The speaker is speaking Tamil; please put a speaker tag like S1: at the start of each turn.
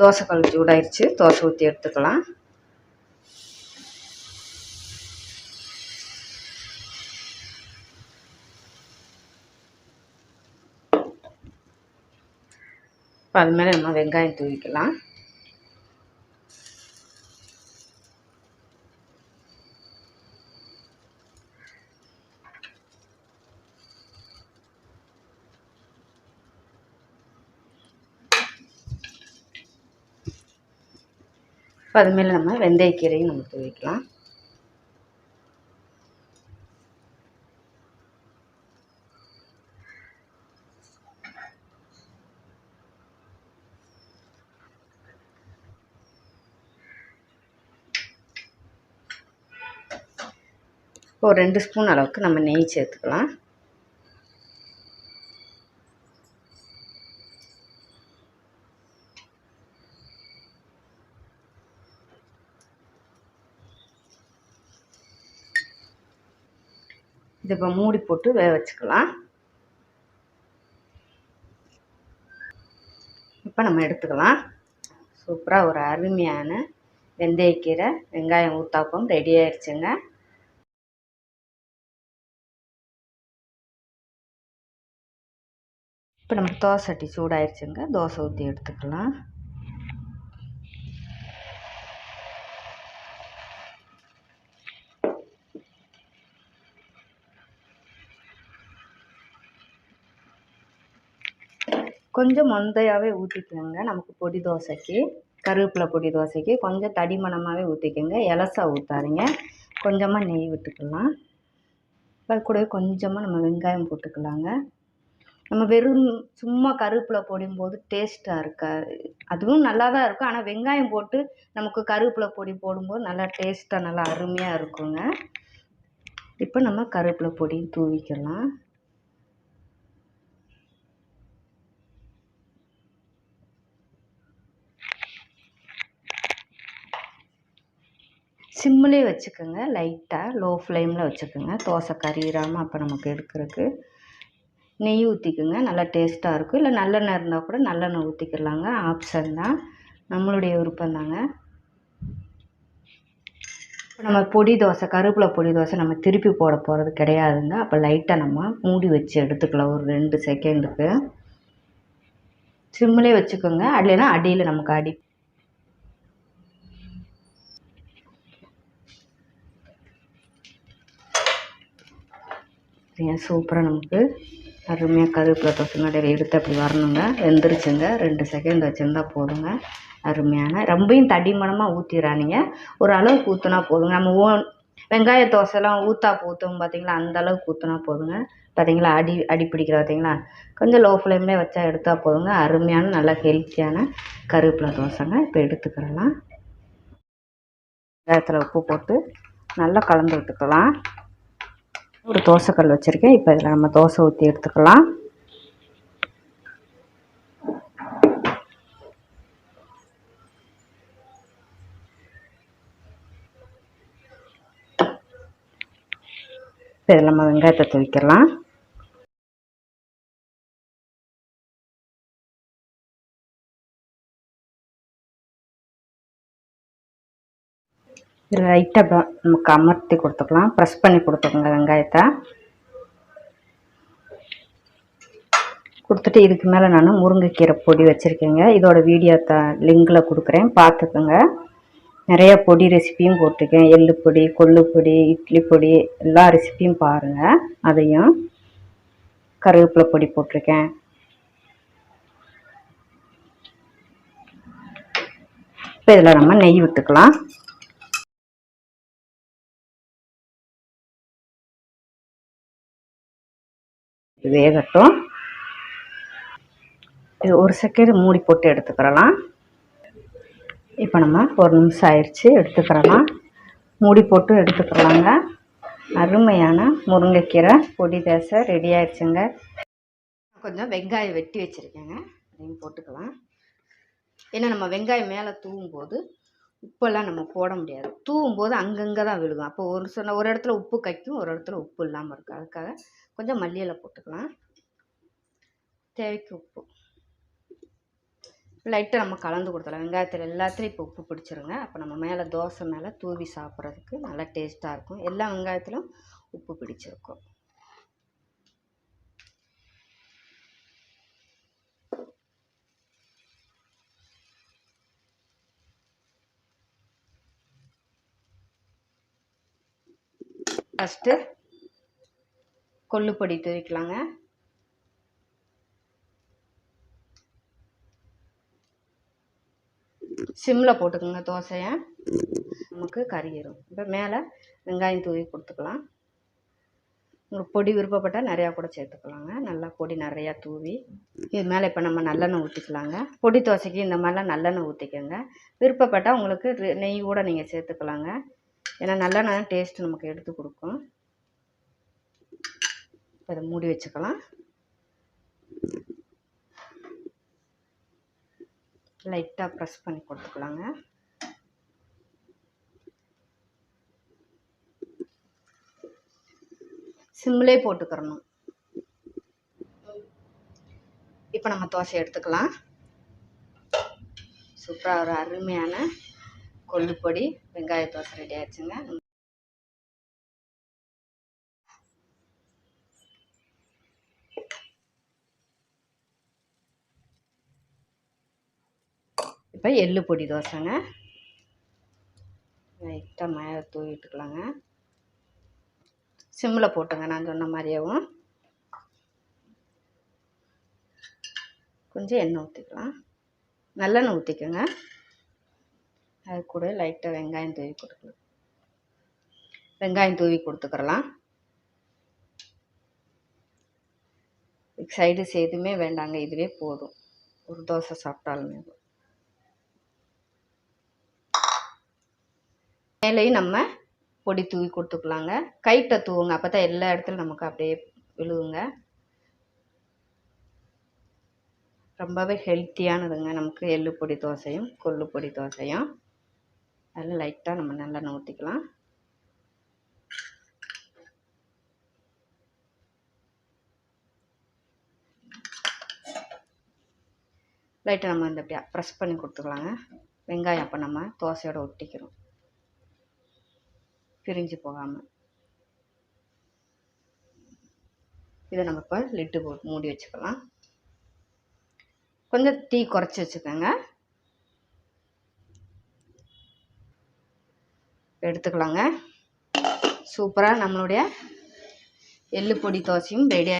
S1: தோசைக்கல் சூடாயிருச்சு. தோசை ஊற்றி எடுத்துக்கலாம். இப்போ அது மேலே நம்ம வெங்காயம் தூவிக்கலாம். இப்போ அதுமாரி நம்ம வெந்தயக்கீரையும் நம்ம துவைக்கலாம் ஒரு ரெண்டு ஸ்பூன் அளவுக்கு நம்ம நெய் சேர்த்துக்கலாம். இது இப்போ மூடி போட்டு வேக வச்சுக்கலாம். இப்போ நம்ம எடுத்துக்கலாம். சூப்பராக ஒரு அருமையான வெந்தயக்கீரை வெங்காயம் ஊத்தாப்பம் ரெடி ஆயிடுச்சுங்க. இப்போ நம்ம தோசை சட்டி சூடாயிருச்சுங்க. தோசை ஊற்றி எடுத்துக்கலாம். கொஞ்சம் மொந்தையாகவே ஊற்றிக்கோங்க நமக்கு பொடி தோசைக்கு கருவேப்பிலை பொடி தோசைக்கு கொஞ்சம் தடிமணமாகவே ஊற்றிக்கோங்க எலசா ஊற்றாதீங்க கொஞ்சமாக நெய் விட்டுக்கலாம். அது கூடவே கொஞ்சமாக நம்ம வெங்காயம் போட்டுக்கலாங்க. நம்ம வெறும் சும்மா கருவேப்பிலை போடும்போது டேஸ்ட்டாக இருக்காது அதுவும் நல்லா தான் இருக்கும். ஆனால் வெங்காயம் போட்டு நமக்கு கருவேப்பிலை பொடி போடும்போது நல்லா டேஸ்ட்டாக நல்லா அருமையாக இருக்குங்க. இப்போ நம்ம கருவேப்பிலை பொடியும் தூவிக்கலாம். சிம்மிலே வச்சுக்கோங்க லைட்டாக லோ ஃப்ளேமில் வச்சுக்கோங்க. தோசை கறியிடாமல் அப்போ நமக்கு எடுக்கிறதுக்கு. நெய் ஊற்றிக்குங்க நல்லா டேஸ்ட்டாக இருக்கும். இல்லை நல்லெண்ணெய் இருந்தால் கூட நல்லெண்ணெய் ஊற்றிக்கலாங்க ஆப்ஷன் தான். நம்மளுடைய விருப்பம் தாங்க. இப்போ நம்ம பொடி தோசை கருவேப்பிலை பொடி தோசை நம்ம திருப்பி போட போகிறது கிடையாதுங்க. அப்போ லைட்டாக நம்ம மூடி வச்சு எடுத்துக்கலாம் ஒரு ரெண்டு செகண்டுக்கு சிம்மிலே வச்சுக்கோங்க. இல்லைன்னா அடியில் நமக்கு அடி ஏன் சூப்பராக நமக்கு. அருமையாக கருவேப்பிலை தோசை எடுத்து அப்படி வரணுங்க. வெந்துருச்சுங்க. ரெண்டு செகண்ட் வச்சுருந்தா போதுங்க. அருமையான ரொம்பையும் தடிமணமாக ஊற்றிடாதீங்க ஒரு அளவுக்கு ஊற்றினா போதுங்க. நம்ம ஓ வெங்காய தோசைலாம் ஊற்றா ஊற்றும் பார்த்தீங்களா அந்த அளவுக்கு ஊற்றினா போதுங்க. பார்த்தீங்களா அடி அடி பிடிக்கிற பார்த்தீங்களா கொஞ்சம் லோ ஃப்ளேம்லேயே வச்சா எடுத்தால் போதுங்க. அருமையான நல்ல ஹெல்த்தியான கருவேப்பிலை தோசைங்க. இப்போ எடுத்துக்கிறலாம். வெங்காயத்தில் உப்பு போட்டு நல்லா கலந்து விட்டுக்கலாம். ஒரு தோசைக்கல் வச்சுருக்கேன். இப்போ இதில் நம்ம தோசை ஊற்றி எடுத்துக்கலாம். இப்போ இதில் நம்ம வெங்காயத்தை தூவிக்கலாம். இதில் லைட்டாக நமக்கு அமர்த்தி கொடுத்துக்கலாம். ப்ரெஸ் பண்ணி கொடுத்துக்கோங்க வெங்காயத்தை. கொடுத்துட்டு இதுக்கு மேலே நான் முருங்கைக்கீரை பொடி வச்சுருக்கேங்க. இதோட வீடியோ த லிங்கில் கொடுக்குறேன். பார்த்துக்கோங்க நிறைய பொடி ரெசிப்பியும் போட்டிருக்கேன். எள்ளு பொடி கொள்ளு பொடி இட்லி பொடி எல்லா ரெசிப்பியும் பாருங்கள் அதையும் கருவேப்பிலை பொடி போட்டிருக்கேன். இப்போ இதில் நம்ம நெய் விட்டுக்கலாம் வேகட்டும் இது ஒரு செகண்ட் மூடி போட்டு எடுத்துக்கிறலாம். இப்போ நம்ம ஒரு நிமிஷம் ஆயிடுச்சு எடுத்துக்கிறலாம். மூடி போட்டு எடுத்துக்கிறலாங்க அருமையான முருங்கைக்கீரை பொடி தோசை ரெடி ஆயிடுச்சுங்க. கொஞ்சம் வெங்காயம் வெட்டி வச்சுருக்கேங்க. அதையும் போட்டுக்கலாம். ஏன்னா நம்ம வெங்காயம் மேலே தூவும் போது உப்பெல்லாம் நம்ம போட முடியாது. தூவும் போது அங்கங்கே தான் விழுகும். அப்போ ஒரு சொன்ன ஒரு இடத்துல உப்பு கைக்கும் ஒரு இடத்துல உப்பு இல்லாமல் இருக்கும். அதுக்காக கொஞ்சம் மல்லியில் போட்டுக்கலாம். தேவைக்கு உப்பு. லைட்டாக நம்ம கலந்து கொடுத்துடலாம். வெங்காயத்தில் எல்லாத்துலேயும் இப்போ உப்பு பிடிச்சிருங்க. அப்போ நம்ம மேலே தோசை மேலே தூவி சாப்பிட்றதுக்கு நல்லா டேஸ்ட்டாக இருக்கும். எல்லா வெங்காயத்திலும் உப்பு பிடிச்சிருக்கும். ஃபஸ்ட்டு கொள்ளுப்பொடி தூவிக்கலாங்க. சிம்மில் போட்டுக்கோங்க தோசையை. நமக்கு கறியிடும் இப்போ மேலே வெங்காயம் தூவி கொடுத்துக்கலாம். உங்களுக்கு பொடி விருப்பப்பட்டால் நிறையா கூட சேர்த்துக்கலாங்க. நல்லா பொடி நிறையா தூவி. இது மேலே இப்போ நம்ம நல்லெண்ணெய் ஊற்றிக்கலாங்க பொடி தோசைக்கு இந்த மாதிரிலாம் நல்லெண்ணெய் ஊற்றிக்கோங்க விருப்பப்பட்டால் உங்களுக்கு நெய் கூட நீங்கள் சேர்த்துக்கலாங்க. ஏன்னா நல்லெண்ணெய் டேஸ்ட் நமக்கு எடுத்து கொடுக்கும். இப்போ இதை மூடி வச்சுக்கலாம். லைட்டாக ப்ரெஸ் பண்ணி கொடுத்துக்கலாங்க. சிம்மிலே போட்டுக்கிறணும். இப்போ நம்ம தோசை எடுத்துக்கலாம். சூப்பராக ஒரு அருமையான கொள்ளுப்பொடி வெங்காய தோசை ரெடி ஆயிடுச்சுங்க. இப்போ எள்ளு பொடி தோசைங்க. லைட்டாக மேலே தூவிட்டுக்கலாங்க சிம்மில் போட்டுங்க நான் சொன்ன மாதிரியேவும். கொஞ்சம் எண்ணெய் ஊற்றிக்கலாம் நல்லெண்ணெய் ஊற்றிக்கோங்க அது கூட லைட்டாக வெங்காயம் தூவி கொடுக்கலாம். வெங்காயம் தூவி கொடுத்துக்கிறலாம். சைடு எதுவுமே வேண்டாங்க இதுவே போதும். ஒரு தோசை சாப்பிட்டாலுமே மேலேயும் நம்ம பொடி தூவி கொடுத்துக்கலாங்க. கைட்டை தூவுங்க. அப்போ தான் எல்லா இடத்துலையும் நமக்கு அப்படியே விழுவுங்க. ரொம்பவே ஹெல்த்தியானதுங்க. நமக்கு எள்ளு பொடி தோசையும் கொள்ளு பொடி தோசையும். அதில் லைட்டாக நம்ம நல்லெண்ணெய் ஊற்றிக்கலாம் லைட்டாக நம்ம இந்த அப்படியே ப்ரெஸ் பண்ணி கொடுத்துக்கலாங்க. வெங்காயம் அப்போ நம்ம தோசையோடு ஒட்டிக்கிறோம். பிரிஞ்சு போகாமல் இதை நம்ம இப்போ லிட்டு போட்டு மூடி வச்சுக்கலாம். கொஞ்சம் தீ குறைச்சி வச்சுக்கோங்க. எடுத்துக்கலாங்க. சூப்பராக நம்மளுடைய எள்ளு பொடி தோசையும் ரெடி